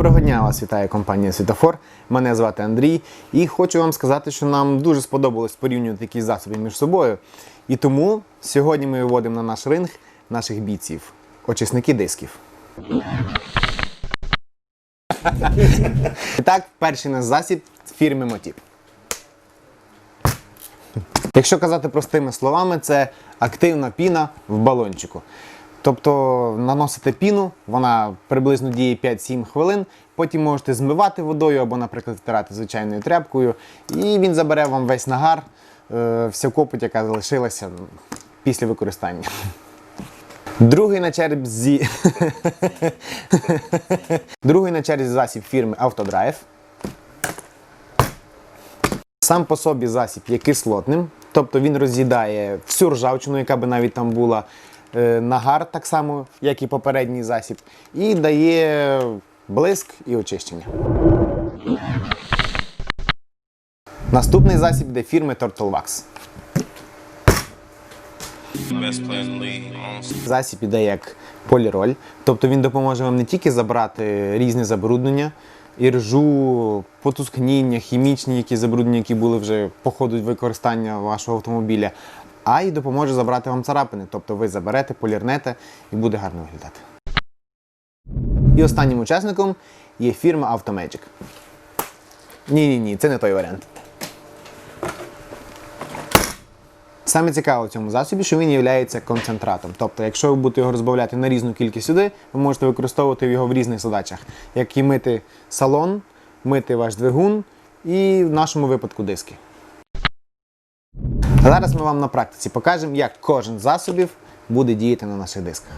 Доброго дня вас вітає компанія Світофор. Мене звати Андрій, і хочу вам сказати, що нам дуже сподобалось порівнювати такі засоби між собою. І тому сьогодні ми виводимо на наш ринг наших бійців, очисники дисків. І так, перший наш засіб фірми Мотіп. Якщо казати простими словами, це активна піна в балончику. Тобто наносите піну, вона приблизно діє 5-7 хвилин, потім можете змивати водою або, наприклад, втирати звичайною тряпкою, і він забере вам весь нагар, е, всю копоть, яка залишилася після використання. Другий на черзі. Другий на черзі засіб фірми Autodrive. Сам по собі засіб є кислотним, тобто він роз'їдає всю ржавчину, яка би навіть там була, нагар так само, як і попередній засіб, і дає блиск і очищення. Наступний засіб йде фірми Turtle Засіб іде як поліроль, тобто він допоможе вам не тільки забрати різні забруднення, іржу, потускніння, хімічні якісь забруднення, які були вже по ходу використання вашого автомобіля, а й допоможе забрати вам царапини. Тобто ви заберете, полірнете і буде гарно виглядати. І останнім учасником є фірма Automagic. Ні, ні, це не той варіант. Саме цікаве в цьому засобі, що він є концентратом. Тобто, якщо ви будете його розбавляти на різну кількість води, ви можете використовувати його в різних задачах, як і мити салон, мити ваш двигун і в нашому випадку диски. Зараз ми вам на практиці покажемо, як кожен з засобів буде діяти на наших дисках.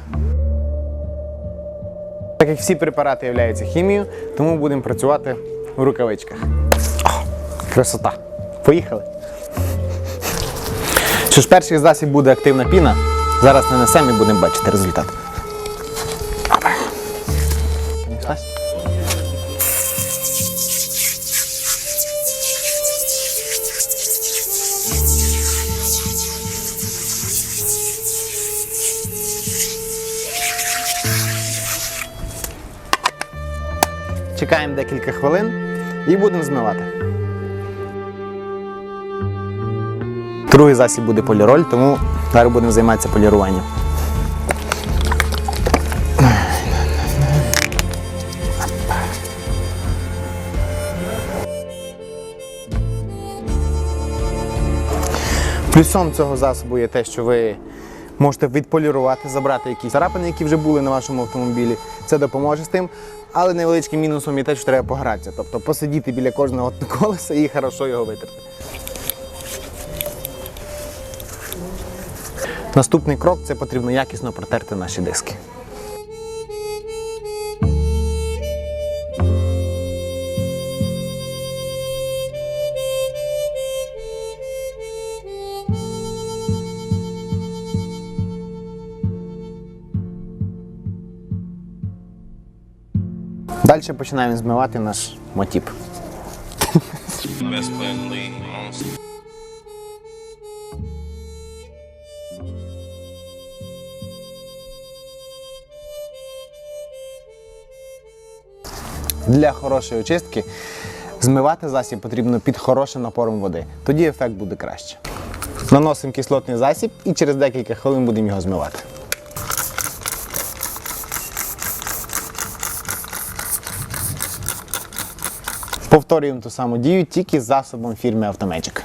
Так як всі препарати являються хімією, тому будемо працювати в рукавичках. Красота! Поїхали! Що ж, перший засіб буде активна піна. Зараз нанесемо і будемо бачити результат. Опа. Чекаємо декілька хвилин і будемо змивати. Другий засіб буде поліроль, тому зараз будемо займатися поліруванням. Плюсом цього засобу є те, що ви можете відполірувати, забрати якісь царапини, які вже були на вашому автомобілі. Це допоможе з тим. Але невеличким мінусом є те, що треба погратися. Тобто посидіти біля кожного колеса і хорошо його витерти. Наступний крок це потрібно якісно протерти наші диски. Далі починаємо змивати наш мотіп. Для хорошої очистки змивати засіб потрібно під хорошим напором води. Тоді ефект буде краще. Наносимо кислотний засіб і через декілька хвилин будемо його змивати. Повторюємо ту саму дію тільки з засобом фірми Automagic.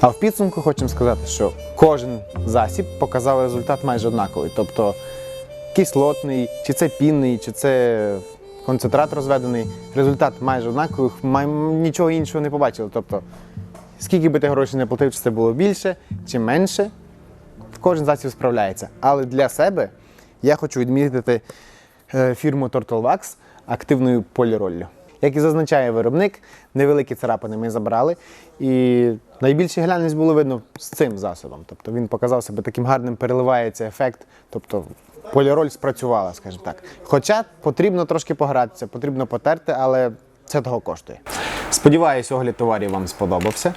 А в підсумку хочемо сказати, що кожен засіб показав результат майже однаковий. Тобто кислотний, чи це пінний, чи це концентрат розведений. Результат майже однаковий, нічого іншого не побачили. Тобто, скільки би ти грошей не платив, чи це було більше, чи менше, кожен засіб справляється. Але для себе я хочу відмітити е, фірму Turtle Wax активною поліроллю. Як і зазначає виробник, невеликі царапини ми забрали. І Найбільша глянець було видно з цим засобом. Тобто він показав себе таким гарним, переливається ефект. Тобто поліроль спрацювала, скажімо так. Хоча потрібно трошки погратися, потрібно потерти, але це того коштує. Сподіваюсь, огляд товарів вам сподобався.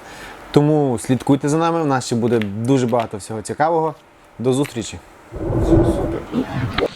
Тому слідкуйте за нами. У нас ще буде дуже багато всього цікавого. До зустрічі! Супер.